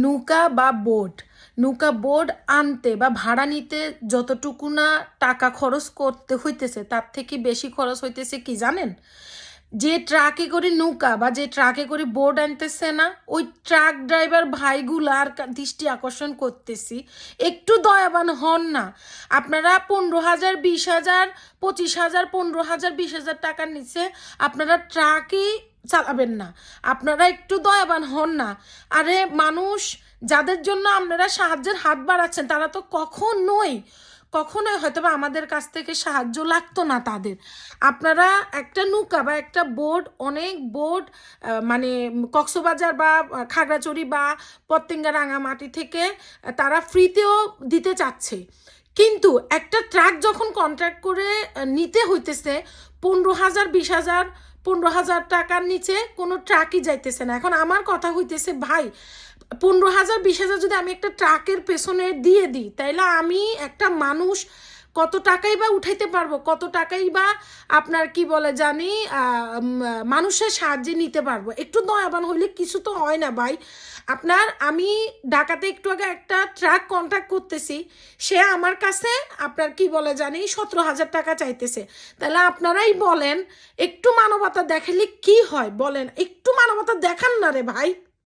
নৌকা বা বোট। নৌকা, বোট আনতে বা ভাড়া নিতে যতটুকু না টাকা খরচ করতে হইতেছে, তার থেকে বেশি খরচ হইতেছে কি জানেন? যে ট্রাকে করে নৌকা বা যে ট্রাকে করে বোর্ড আনতেছে না, ওই ট্রাক ড্রাইভার ভাইগুলার দৃষ্টি আকর্ষণ করতেছি। একটু দয়াবান হন না। আপনারা পনেরো হাজার, বিশ হাজার, পঁচিশ হাজার, পনেরো হাজার, বিশ হাজার টাকার নিচে আপনারা ট্রাকই চালাবেন না। আপনারা একটু দয়াবান হন না। আরে, মানুষ, যাদের জন্য আপনারা সাহায্যের হাত বাড়াচ্ছেন, তারা তো কখনোই কখনোই হয়তো বা আমাদের কাছ থেকে সাহায্য লাগতো না তাদের। আপনারা একটা নৌকা বা একটা বোর্ড অনেক বোর্ড মানে কক্সবাজার বা খাগড়াছড়ি বা পত্তেঙ্গা রাঙামাটি থেকে তারা ফ্রিতেও দিতে চাচ্ছে। কিন্তু একটা ট্রাক যখন কন্ট্রাক্ট করে নিতে হইতেছে, পনেরো হাজার, বিশ হাজার, পনেরো হাজার টাকার নিচে কোনো ট্রাকই যাইতেছে না। এখন আমার কথা হইতেছে, ভাই, পনেরো হাজার, বিশ হাজার যদি আমি একটা ট্রাকের পেছনে দিয়ে দিই, তাইলে আমি একটা মানুষ কত টাকাই বা উঠাইতে পারব? কত টাকাই বা আপনার কি বলে জানি মানুষের সাহায্যে নিতে পারব? একটু দয়াবান হইলে কিছু তো হয় না ভাই। আপনার আমি ঢাকাতে একটু আগে একটা ট্রাক কন্ট্যাক্ট করতেছি। সে আমার কাছে আপনার কি বলে জানি, সতেরো হাজার টাকা চাইতেছে। তাহলে আপনারাই বলেন, একটু মানবতা দেখালে কি হয়? বলেন, একটু মানবতা দেখান না রে ভাই।